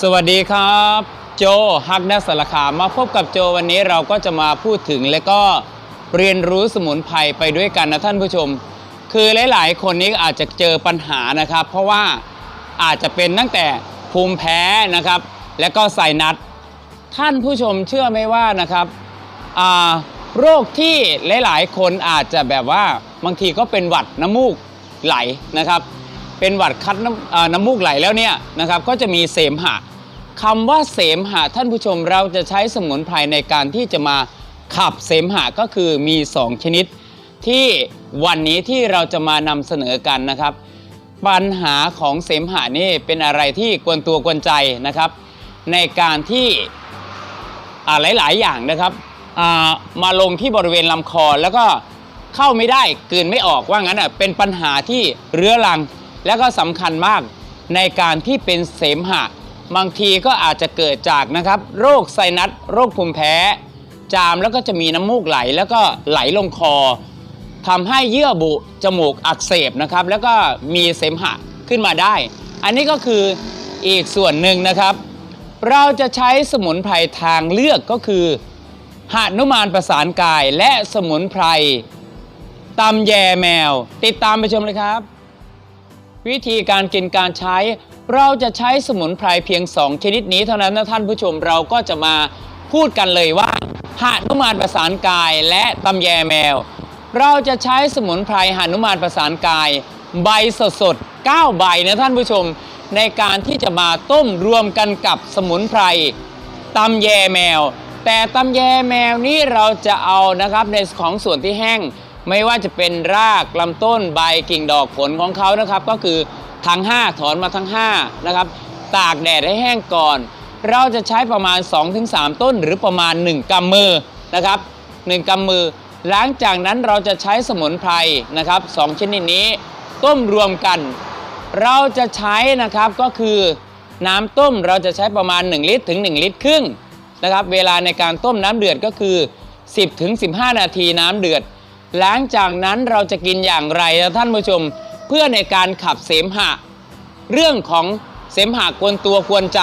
สวัสดีครับ โจฮักนักสารคามมาพบกับโจวันนี้เราก็จะมาพูดถึงและก็เรียนรู้สมุนไพรไปด้วยกันนะท่านผู้ชม คือหลาย ๆ คนนี้อาจจะเจอปัญหานะครับ เพราะว่าอาจจะเป็นตั้งแต่ภูมิแพ้นะครับ และก็ไซนัสท่านผู้ชมเชื่อไหมว่านะครับโรคที่หลาย ๆ คนอาจจะแบบว่าบางทีก็เป็นหวัดน้ำมูกไหลนะครับ เป็นหวัดคัดน้ำน้ำมูกไหลแล้วเนี่ยนะครับก็จะมีเสมหะคำว่าเสมหะท่านผู้ชมเราจะใช้สมุนไพรในการที่จะมาขับเสมหะก็คือมี 2 ชนิด ที่วันนี้ที่เราจะมานำเสนอกันนะครับ ปัญหาของเสมหะนี่เป็นอะไรที่กวนตัวกวนใจนะครับ ในการที่หลาย ๆ อย่างนะครับมาลงที่บริเวณลำคอแล้วก็เข้าไม่ได้กลืนไม่ออกว่างั้นอะเป็นปัญหาที่เรื้อรัง แล้วก็สำคัญมากในการที่เป็นเสมหะ บางทีก็อาจจะเกิดจากนะครับ โรคไซนัสโรคภูมิแพ้ จามแล้วก็จะมีน้ำมูกไหล แล้วก็ไหลลงคอทำให้เยื่อบุจมูกอักเสบนะครับ แล้วก็มีเสมหะขึ้นมาได้ อันนี้ก็คืออีกส่วนหนึ่งนะครับ เราจะใช้สมุนไพรทางเลือกก็คือหานุมานประสานกายและสมุนไพรตำแยแมว ติดตามไปชมเลยครับ วิธีการกินการใช้ เราจะใช้สมุนไพรเพียง 2 ชนิดนี้เท่านั้นนะท่านผู้ชมเราก็จะมาพูดกันเลยว่าหานุมานประสานกายและตำแยแมว เราจะใช้สมุนไพรหานุมานประสานกาย ใบสดสด9ใบนะท่านผู้ชม ในการที่จะมาต้มรวมกันกับสมุนไพรตำแยแมว แต่ตำแยแมวนี้เราจะเอานะครับในของส่วนที่แห้ง ไม่ว่าจะเป็นรากลำต้นใบกิ่งดอกผลของเขานะครับ ก็คือทั้ง 5 ถอนมาทั้ง5นะครับตากแดดให้แห้งก่อน เราจะใช้ประมาณ 2-3 ต้นหรือประมาณ 1กำมือนะครับ1กำมือ หลังจากนั้นเราจะใช้สมุนไพรนะครับสองชนิดนี้ต้มรวมกัน เราจะใช้นะครับก็คือน้ำต้มเราจะใช้ประมาณ 1 ลิตรถึง 1 ลิตรครึ่งนะครับเวลาในการต้มน้ำเดือดก็คือ 10ถึง15 นาทีน้ำเดือด หลังจากนั้นเราจะกินอย่างไรนะท่านผู้ชมเพื่อในการขับเสมหะ เรื่องของเสมหะกวนตัวกวนใจ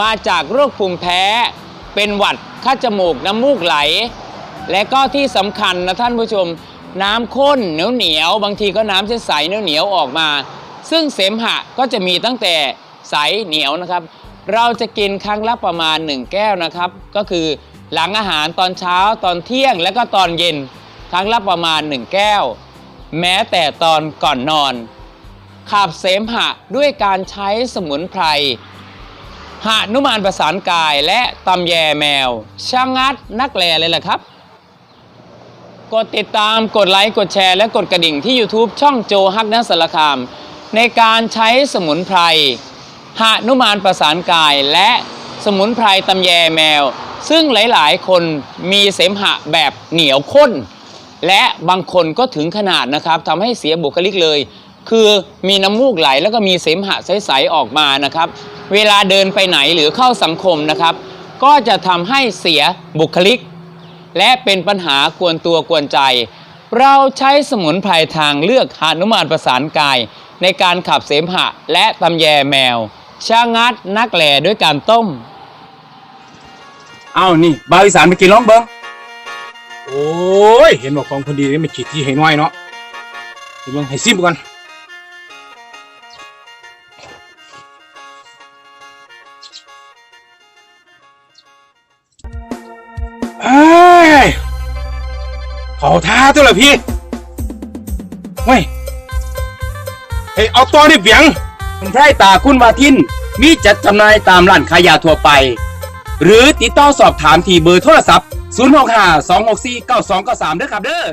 มาจากโรคภูมิแพ้ เป็นหวัดคัดจมูกน้ำมูกไหล และก็ที่สำคัญนะท่านผู้ชม น้ำข้นเหนียวเหนียวๆบางทีก็น้ำใสๆเหนียวเหนียวๆออกมา ซึ่งเสมหะก็จะมีตั้งแต่ใสเหนียวนะครับ เราจะกินครั้งละประมาณ 1 แก้วนะครับ ก็คือหลังอาหารตอนเช้าตอนเที่ยงและก็ตอนเย็น ครั้งละประมาณ 1 แก้ว แม้แต่ตอนก่อนนอน ขับเสมหะด้วยการใช้สมุนไพรหานุมานประสานกายและตำแยแมวชะงัดนักแลเลยแหละครับกดติดตามกดไลค์กดแชร์และกดกระดิ่งที่ YouTube ช่องโจฮักนักสารคาม ในการใช้สมุนไพรหานุมานประสานกายและสมุนไพรตำแยแมว ซึ่งหลายๆ คนมีเสมหะแบบเหนียวข้น และบางคนก็ถึงขนาดนะครับทำให้เสียบุคลิกเลย คือมีน้ำมูกไหลแล้วก็มีเสมหะใสๆออกมานะครับ เวลาเดินไปไหนหรือเข้าสังคมนะครับ ก็จะทำให้เสียบุคลิก และเป็นปัญหากวนตัวกวนใจ เราใช้สมุนไพรทางเลือกหานุมานประสานกาย ในการขับเสมหะและตำแยแมวชางัดนักแหล่ด้วยการต้ม เอานี่บาวอีสานไปกินล้องเบิ้ง โอ้ย เห็นบอกของคนดีนี่มันขีดที่ให้น้อยเนาะเดี๋ยวเบิ้งให้ซิมก่อนเอ้ยเขาท่าตัวละพี่เว้ยเฮ้ยเอาตัวนี่เบียงคุณไพร่ตาคุณวาทิน มีจัดจำหน่ายตามร้านขายยาทั่วไป หรือติดต่อสอบถามที่เบอร์โทรศัพท์ 065 264 9293ด้อครับเด้อ